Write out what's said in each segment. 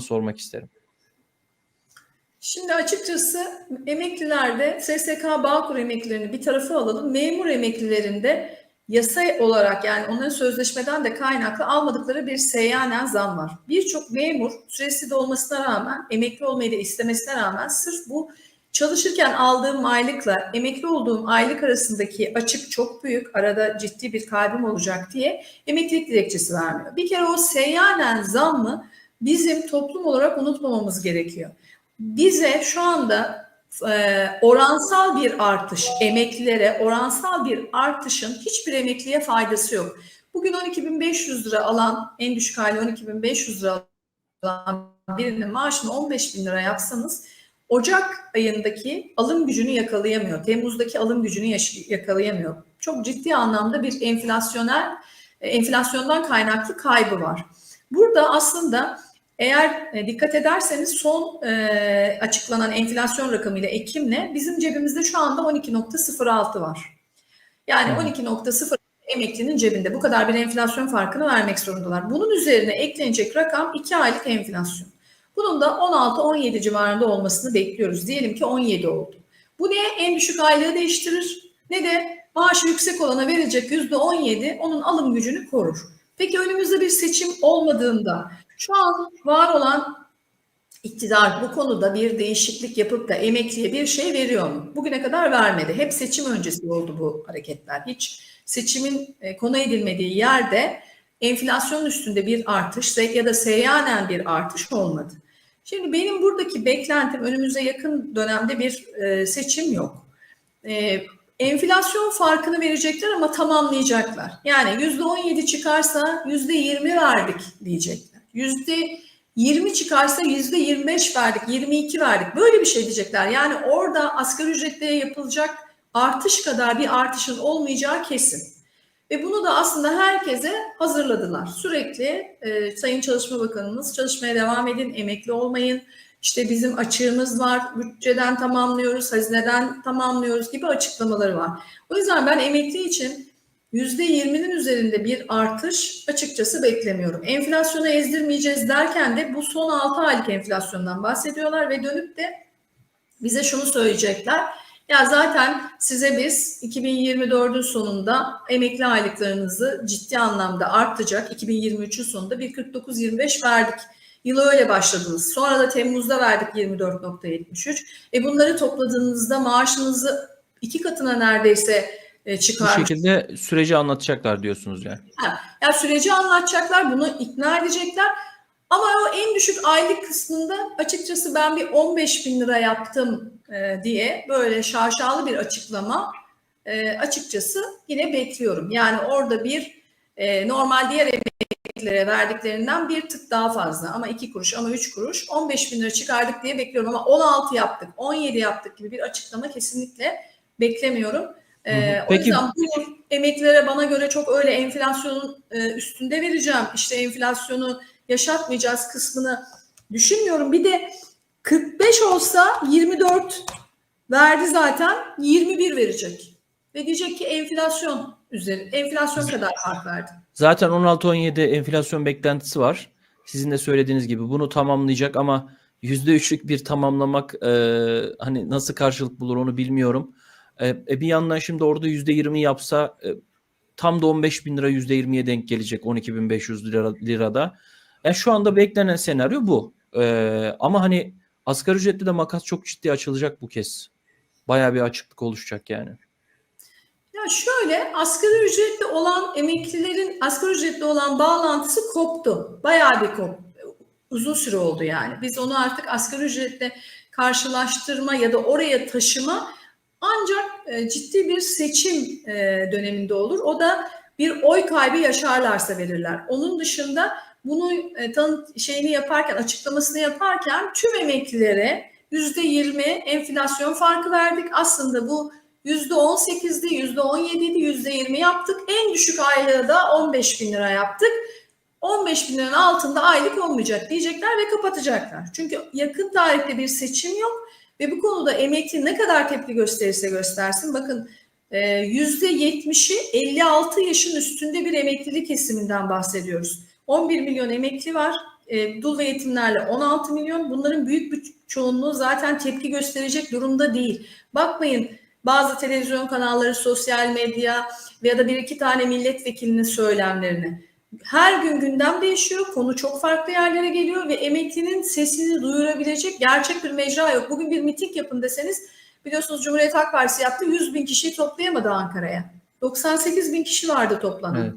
sormak isterim. Şimdi açıkçası emeklilerde SSK Bağkur emeklilerini bir tarafa alalım. Memur emeklilerinde yasa olarak yani onların sözleşmeden de kaynaklı almadıkları bir seyyanen zam var. Birçok memur süresi dolmasına rağmen emekli olmayı da istemesine rağmen sırf bu çalışırken aldığım aylıkla emekli olduğum aylık arasındaki açık çok büyük. Arada ciddi bir kaybım olacak diye emeklilik dilekçesi vermiyor. Bir kere o seyyanen zammı bizim toplum olarak unutmamamız gerekiyor. Bize şu anda e, oransal bir artış, emeklilere oransal bir artışın hiçbir emekliye faydası yok. Bugün 12.500 lira alan, en düşük hali 12.500 lira alan birinin maaşını 15.000 lira yapsanız Ocak ayındaki alım gücünü yakalayamıyor. Temmuz'daki alım gücünü yakalayamıyor. Çok ciddi anlamda bir enflasyonel, e, enflasyondan kaynaklı kaybı var. Burada aslında eğer e, dikkat ederseniz son e, açıklanan enflasyon rakamıyla Ekim'le bizim cebimizde şu anda 12.06 var. Yani Hı. 12.0 emeklinin cebinde bu kadar bir enflasyon farkını vermek zorundalar. Bunun üzerine eklenecek rakam 2 aylık enflasyon. Bunun da 16-17 civarında olmasını bekliyoruz. Diyelim ki 17 oldu. Bu ne en düşük aylığı değiştirir ne de maaşı yüksek olana verilecek %17 onun alım gücünü korur. Peki önümüzde bir seçim olmadığında şu an var olan iktidar bu konuda bir değişiklik yapıp da emekliye bir şey veriyor mu? Bugüne kadar vermedi. Hep seçim öncesi oldu bu hareketler. Hiç seçimin e, konu edilmediği yerde enflasyonun üstünde bir artış ya da seyyanen bir artış olmadı. Şimdi benim buradaki beklentim önümüze yakın dönemde bir e, seçim yok. Enflasyon farkını verecekler ama tamamlayacaklar. Yani yüzde on yedi çıkarsa yüzde yirmi verdik diyecekler. Yüzde 20 çıkarsa yüzde 25 verdik, 22 verdik. Böyle bir şey diyecekler. Yani orada asgari ücretliye yapılacak artış kadar bir artışın olmayacağı kesin. Ve bunu da aslında herkese hazırladılar. Sürekli e, Sayın Çalışma Bakanımız çalışmaya devam edin, emekli olmayın. İşte bizim açığımız var, bütçeden tamamlıyoruz, hazineden tamamlıyoruz gibi açıklamaları var. O yüzden ben emekli için %20'nin üzerinde bir artış açıkçası beklemiyorum. Enflasyonu ezdirmeyeceğiz derken de bu son 6 aylık enflasyondan bahsediyorlar ve dönüp de bize şunu söyleyecekler. Ya zaten size biz 2024'ün sonunda emekli aylıklarınızı ciddi anlamda artacak. 2023'ün sonunda bir 49-25 verdik. Yılı öyle başladınız. Sonra da Temmuz'da verdik 24.73. E bunları topladığınızda maaşınızı iki katına neredeyse e, Bu çıkar. şekilde süreci anlatacaklar diyorsunuz yani. Ha, ya süreci anlatacaklar, bunu ikna edecekler. Ama o en düşük aylık kısmında açıkçası ben bir 15 bin lira yaptım e, diye böyle şaşalı bir açıklama e, açıkçası yine bekliyorum. Yani orada bir e, normal diğer emeklilere verdiklerinden bir tık daha fazla ama 2 kuruş ama 3 kuruş 15 bin lira çıkardık diye bekliyorum ama 16 yaptık 17 yaptık gibi bir açıklama kesinlikle beklemiyorum. Hı hı. Ee, o Peki- yüzden bu yıl emeklilere bana göre çok öyle enflasyonun e, üstünde vereceğim. İşte enflasyonu yaşatmayacağız kısmını düşünmüyorum. Bir de 45 olsa 24 verdi zaten 21 verecek. Ve diyecek ki enflasyon üzeri enflasyon kadar fark verdi. Zaten 16-17 enflasyon beklentisi var. Sizin de söylediğiniz gibi bunu tamamlayacak ama %3'lük bir tamamlamak e, hani nasıl karşılık bulur onu bilmiyorum. E, e, bir yandan şimdi orada %20 yapsa e, tam da 15 bin lira %20'ye denk gelecek 12.500 lira, lirada. Yani şu anda beklenen senaryo bu. E, ama hani asgari ücretli de makas çok ciddi açılacak bu kez. Bayağı bir açıklık oluşacak yani. Şöyle asgari ücretli olan emeklilerin asgari ücretli olan bağlantısı koptu. Bayağı bir kop. Uzun süre oldu yani. Biz onu artık asgari ücretle karşılaştırma ya da oraya taşıma ancak e, ciddi bir seçim e, döneminde olur. O da bir oy kaybı yaşarlarsa verirler. Onun dışında bunu e, tanıt şeyini yaparken açıklamasını yaparken tüm emeklilere yüzde yirmi enflasyon farkı verdik. Aslında bu yüzde on sekizdi, yüzde on yediydi, yüzde yirmi yaptık. En düşük aylığı da 15 bin lira yaptık. 15 bin liranın altında aylık olmayacak diyecekler ve kapatacaklar. Çünkü yakın tarihte bir seçim yok ve bu konuda emekli ne kadar tepki gösterirse göstersin bakın e, yüzde 70'i 56 yaşın üstünde bir emeklilik kesiminden bahsediyoruz. 11 milyon emekli var. e, dul ve yetimlerle 16 milyon. Bunların büyük bir çoğunluğu zaten tepki gösterecek durumda değil. Bakmayın bazı televizyon kanalları, sosyal medya veya da bir iki tane milletvekilinin söylemlerine. Her gün gündem değişiyor, konu çok farklı yerlere geliyor ve emeklinin sesini duyurabilecek gerçek bir mecra yok. Bugün bir miting yapın deseniz biliyorsunuz Cumhuriyet Halk Partisi yaptı 100 bin kişiyi toplayamadı Ankara'ya. 98 bin kişi vardı toplanan. Evet.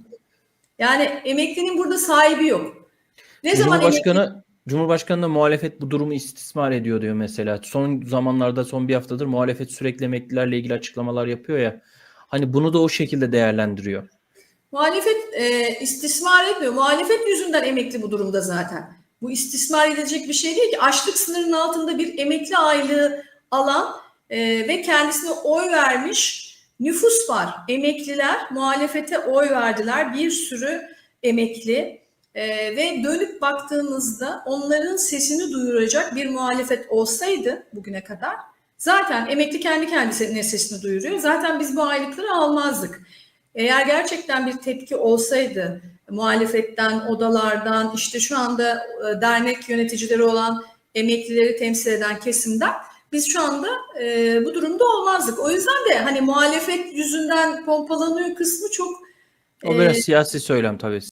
Yani emeklinin burada sahibi yok. Ne zaman emekli Cumhurbaşkanı da muhalefet bu durumu istismar ediyor diyor mesela. Son zamanlarda son bir haftadır muhalefet sürekli emeklilerle ilgili açıklamalar yapıyor ya. Hani bunu da o şekilde değerlendiriyor. Muhalefet e, istismar etmiyor. Muhalefet yüzünden emekli bu durumda zaten. Bu istismar edilecek bir şey değil ki. Açlık sınırının altında bir emekli aylığı alan e, ve kendisine oy vermiş nüfus var. Emekliler muhalefete oy verdiler. Bir sürü emekli E, ve dönüp baktığımızda onların sesini duyuracak bir muhalefet olsaydı bugüne kadar zaten emekli kendi kendisine sesini duyuruyor. Zaten biz bu aylıkları almazdık. Eğer gerçekten bir tepki olsaydı muhalefetten, odalardan, işte şu anda e, dernek yöneticileri olan emeklileri temsil eden kesimden biz şu anda e, bu durumda olmazdık. O yüzden de hani muhalefet yüzünden pompalanıyor kısmı çok O e, biraz siyasi söylem tabii.